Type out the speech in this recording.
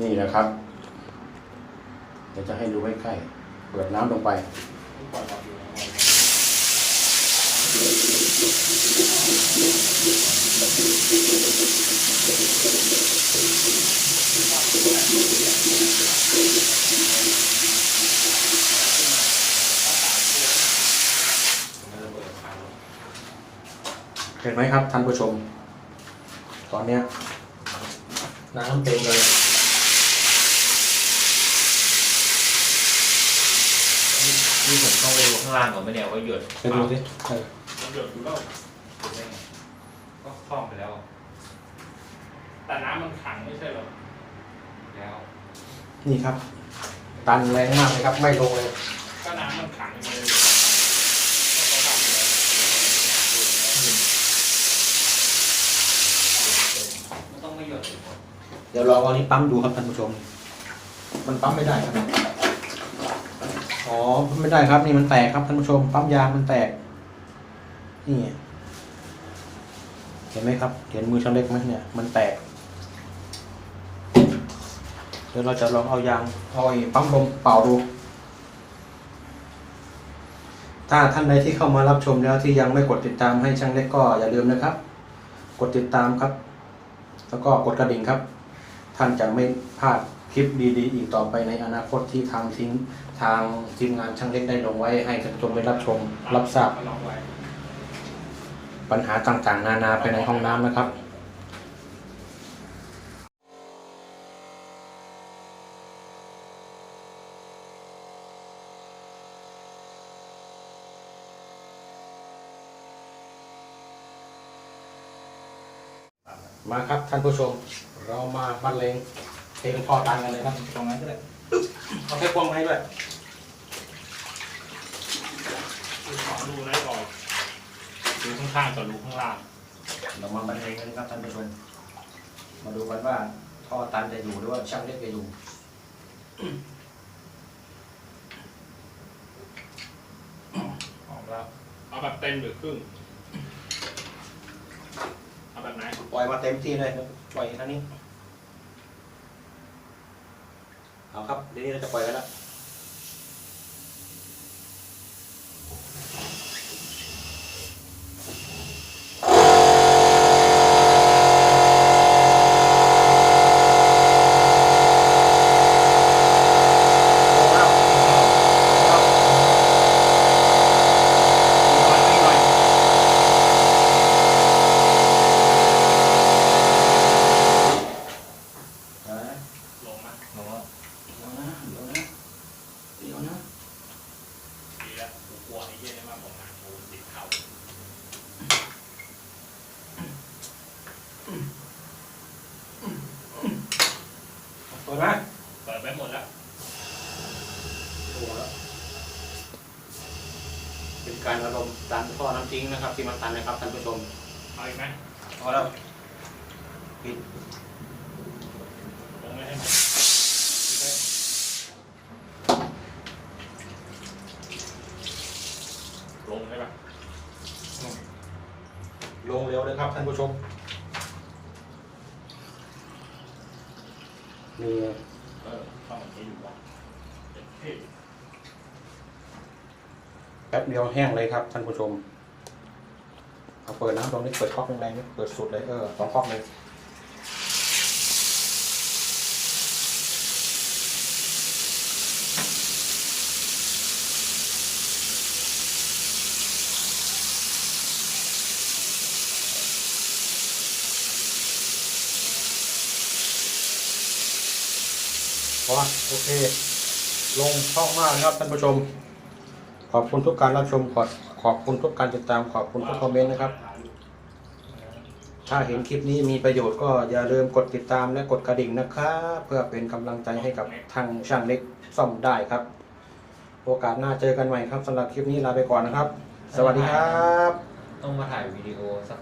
นี่นะครับ เดี๋ยวจะให้ดูใกล้ๆเปิดน้ำลงไป เห็นไหมครับท่านผู้ชม ตอนเนี้ยน้ำเต็มเลย นี่ผม ต้องไปดูข้างล่างก่อนไหมเนี่ยว่าหยดไปดูสิเออมันหยดอยู่แล้วหยดได้ไงก็คล่องไปแล้ว แต่น้ำมันขังไม่ใช่เหรอแล้วนี่ครับ ตันแรงมากเลยครับ ไม่ลงเลย ก็น้ำมันขังอยู่เลยก็เขาทำอยู่แล้วมันต้องไม่หยดเลยเดี๋ยวลองเอานี้ปั๊มดูครับท่านผู้ชม มันปั๊มไม่ได้ครับ อ๋อไม่ได้ครับนี่มันแตกครับท่านผู้ชมปั๊มยางมันแตก นี่ เห็นไหมครับ เห็นมือช่างเล็กไหมเนี่ย มันแตกเดี๋ยวเราจะลองเอายางเอาไอ้ปั๊มลมเป่าดู ถ้าท่านใดที่เข้ามารับชมแล้วที่ยังไม่กดติดตามให้ช่างเล็กก็อย่าลืมนะครับ กดติดตามครับ แล้วก็กดกระดิ่งครับ ท่านจะไม่พลาด คลิปดีๆ อีกต่อไปในอนาคตที่ทางทิ้งทางทีมงานช่างเล็กได้ลงไว้ให้ท่านผู้ชมได้รับชมรับทราบ ปัญหาต่างๆ นานาภายในห้องน้ำนะครับมาครับท่านผู้ชม เรามาบรรเลง เพลงพอตันกันเลยครับตรงนั้นก็ได้อึ๊บเอาแค่ควงไม้ด้วยดูสองรูนะก่อนดูข้างๆกับรูข้างล่างเรามาบรรเลงกันครับท่านผู้ชมมาดูกันว่าท่อตันจะอยู่หรือว่าช่างเล็กจะอยู่ออกแล้วเอาแบบเต็มหรือครึ่งเอาแบบไหนปล่อยมาเต็มที่เลยครับปล่อยเท่านี้ เอาครับเดี๋ยวนี้เราจะปล่อยกันแล้ว ลงนะ ลงแล้ว เดี๋ยวนะเดี๋ยวนะเดี๋ยวนะ ดีแล้วกูกลัวไอ้เหี้ยเนี่ยมากกว่างานกูติดเข่า เปิดไหม เปิดไปหมดแล้ว โอ้โหแล้วเป็น การระดมตันท่อน้ำทิ้งนะครับ ที่มันตันนะครับท่านผู้ชมเอาอีกไหมพอแล้วปิดลงไม่ให้หมดลงใช่ปะลงเร็วเลยครับท่านผู้ชมนี่เออเข้ามาที่อยู่วะเจ็ดที่ แป๊บเดียวแห้งเลยครับท่านผู้ชมเอาเปิดน้ำตรงนี้เปิดก๊อกแรงๆนี่เปิดสุดเลยเออสองก๊อกเลยพอโอเค ลงช่องมากนะครับท่านผู้ชม ขอบคุณทุกการรับชมขอบขอบคุณทุกการติดตามขอบคุณทุกคอมเมนต์นะครับ ถ้าเห็นคลิปนี้มีประโยชน์ก็อย่าลืมกดติดตามและกดกระดิ่งนะครับเพื่อเป็นกำลังใจให้กับทางช่างเล็กซ่อมได้ครับ โอกาสหน้าเจอกันใหม่ครับสำหรับคลิปนี้ลาไปก่อนนะครับ สวัสดีครับ ต้องมาถ่ายวิดีโอสัก